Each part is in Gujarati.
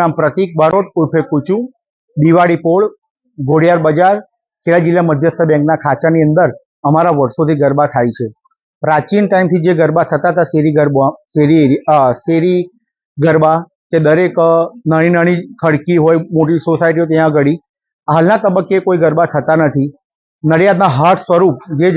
નામ પ્રતિક બારોટ ઉર્ફે કુચુ, દિવાળી પોળ, ઘોડિયાર બજાર, ખેડા જિલ્લા મધ્યસ્થ બેંકના ખાંચાની અંદર અમારા વર્ષોથી ગરબા થાય છે. પ્રાચીન ટાઈમથી જે ગરબા થતા હતા, શેરી ગરબા, શેરી શેરી ગરબા, કે દરેક નાની નાની ખડકી હોય, મોટી સોસાયટીઓ ત્યાં આગળ, હાલના તબક્કે કોઈ ગરબા થતા નથી. નડિયાદના હાટ સ્વરૂપ જે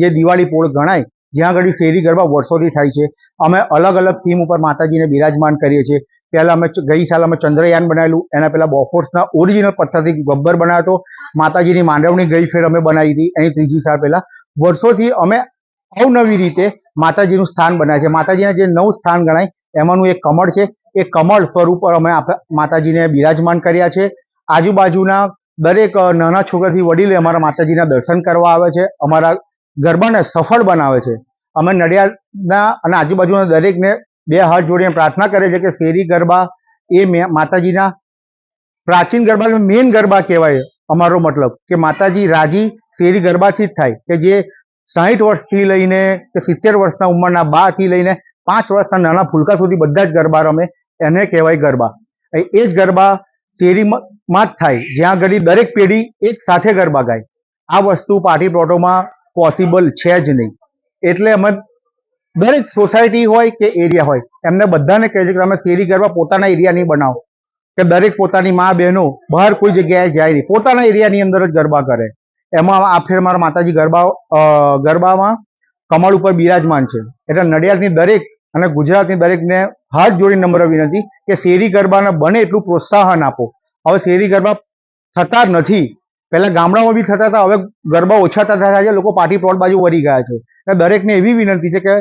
જે દિવાળી પોળ ગણાય, જ્યાં આગળ શેરી ગરબા વર્ષોથી થાય છે. અમે અલગ અલગ થીમ ઉપર માતાજીને બિરાજમાન કરીએ છીએ. પહેલા અમે ગઈ સાલ અમે ચંદ્રયાન બનાવેલું. એના પહેલા બોફોર્સના ઓરિજિનલ પથ્થરથી ગબ્બર બનાવ્યો હતો માતાજીની માંડવણી ગઈ ફેર અમે બનાવી હતી. એની ત્રીજી સાલ પહેલા. વર્ષોથી અમે અવનવી રીતે માતાજીનું સ્થાન બનાવે છે. માતાજીના જે નવ સ્થાન ગણાય, એમાંનું એક કમળ છે. એ કમળ સ્વરૂપ પર અમે માતાજીને બિરાજમાન કર્યા છે. આજુબાજુના દરેક નાના છોકરાથી વડીલે અમારા માતાજીના દર્શન કરવા આવે છે. અમારા ગરબાને સફળ બનાવે છે. અમે નડિયાદના અને આજુબાજુના દરેકને બે હાથ જોડીને પ્રાર્થના કરે છે કે શેરી ગરબા એ માતાજીના પ્રાચીન ગરબા મેઇન ગરબા કહેવાય અમારો મતલબ કે માતાજી રાજી શેરી ગરબાથી જ થાય કે જે સાહીઠ વર્ષથી લઈને કે સિત્તેર વર્ષના ઉંમરના બાથી લઈને પાંચ વર્ષના નાના ફૂલકા સુધી બધા જ ગરબા રમે, એને કહેવાય ગરબા. એ જ ગરબા શેરીમાં જ થાય, જ્યાં આગળ દરેક પેઢી એક સાથે ગરબા ગાય. આ વસ્તુ પાર્ટી પ્લોટોમાં પોસિબલ છે જ નહીં. એટલે અમે દરેક સોસાયટી હોય કે એરિયા હોય, એમને બધાને કહે છે કે તમે શેરી ગરબા પોતાના એરિયાની બનાવો. કે દરેક પોતાની મા બહેનો બહાર કોઈ જગ્યાએ જાય નહીં. પોતાના એરિયાની અંદર જ ગરબા કરે. એમાં આ ફેર મારા માતાજી ગરબા ગરબામાં કમળ ઉપર બિરાજમાન છે. એટલે નડિયાદની દરેક અને ગુજરાતની દરેકને હાથ જોડી નમ્ર વિનંતી કે શેરી ગરબાને બને એટલું પ્રોત્સાહન આપો. હવે શેરી ગરબા થતા નથી. પહેલા ગામડામાં બી થતા હતા, હવે ગરબા ઓછા થતા થયા છે, લોકો પાર્ટી પ્લોટ બાજુ વળી ગયા છે. દરેકને એવી વિનંતી છે કે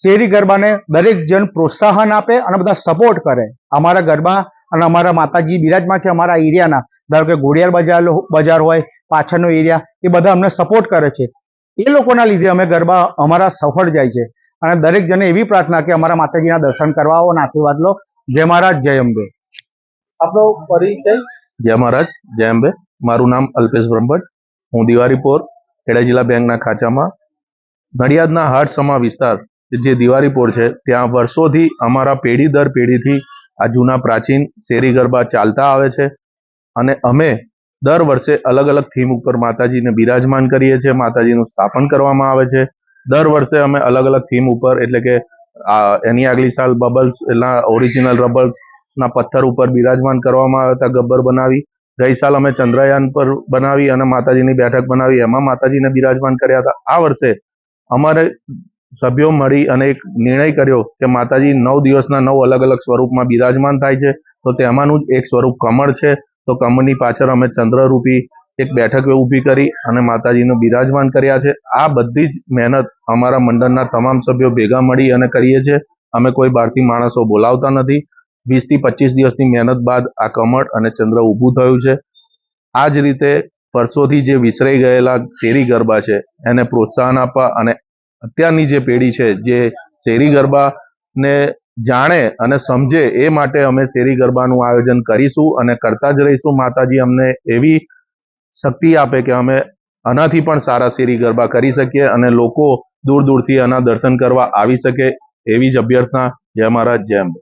શેરી ગરબાને દરેક જણ પ્રોત્સાહન આપે અને બધા સપોર્ટ કરે. અમારા ગરબા અને અમારા માતાજી બિરાજમાં છે અમારા એરિયાના. ધારો કે ઘોડિયાર બજાર બજાર હોય પાછળનો એરિયા એ બધા અમને સપોર્ટ કરે છે. એ લોકોના લીધે અમે ગરબા અમારા સફળ જાય છે. અને દરેક જણે એવી પ્રાર્થના કે અમારા માતાજીના દર્શન કરવા આવો અને આશીર્વાદ લો. જય મહારાજ જય અંબે. આપનો પરિચય જય મહારાજ જય અંબે. મારું નામ અલ્પેશ બ્રહ્મભટ્ટ. હું દિવારીપોર ખેડા જિલ્લા બેંકના ખાંચામાં. નડિયાદના હાટસમા વિસ્તાર જે દિવારીપોર છે, ત્યાં વર્ષોથી અમારા પેઢી દર પેઢીથી આ જૂના પ્રાચીન શેરી ગરબા ચાલતા આવે છે અને અમે દર વર્ષે અલગ અલગ થીમ ઉપર માતાજીને બિરાજમાન કરીએ છીએ, માતાજીનું સ્થાપન કરવામાં આવે છે. દર વર્ષે અમે અલગ અલગ થીમ ઉપર, એટલે કે એની આગલી સાલ બબલ્સ, એના ઓરિજિનલ રબલ્સ ના પથ્થર ઉપર બિરાજમાન કરવામાં આવ્યા હતા, ગબ્બર બનાવી. ગઈ સાલ અમે ચંદ્રયાન પર બનાવી અને માતાજીની બેઠક બનાવી. એમાં માતાજીને બિરાજમાન કર્યા હતા. આ વર્ષે અમારે સભ્યો મળી અને એક નિર્ણય કર્યો કે માતાજી નવ દિવસના નવ અલગ અલગ સ્વરૂપમાં બિરાજમાન થાય છે, તો તેમાંનું જ એક સ્વરૂપ કમળ છે. તો કમળની પાછળ અમે ચંદ્રરૂપી એક બેઠક ઊભી કરી અને માતાજીનું બિરાજમાન કર્યા છે. આ બધી જ મહેનત અમારા મંડળના તમામ સભ્યો ભેગા મળી અને કરીએ છીએ અમે કોઈ બહારથી માણસો બોલાવતા નથી. વીસથી પચીસ દિવસની મહેનત બાદ આ કમળ અને ચંદ્ર ઊભું થયું છે. આ જ રીતે વર્ષોથી જે વિસરાઈ ગયેલા શેરી ગરબા છે, એને પ્રોત્સાહન આપવા અને અત્યારની જે પેઢી છે, જે શેરી ગરબાને જાણે અને સમજે એ માટે અમે શેરી ગરબાનું આયોજન કરીશું અને કરતા જ રહીશું. માતાજી અમને એવી શક્તિ આપે કે અમે આનાથી પણ સારા શેરી ગરબા કરી શકીએ અને લોકો દૂર દૂરથી આના દર્શન કરવા આવી શકે એવી જ અભ્યર્થના. જય મહારાજ, જય અંબે.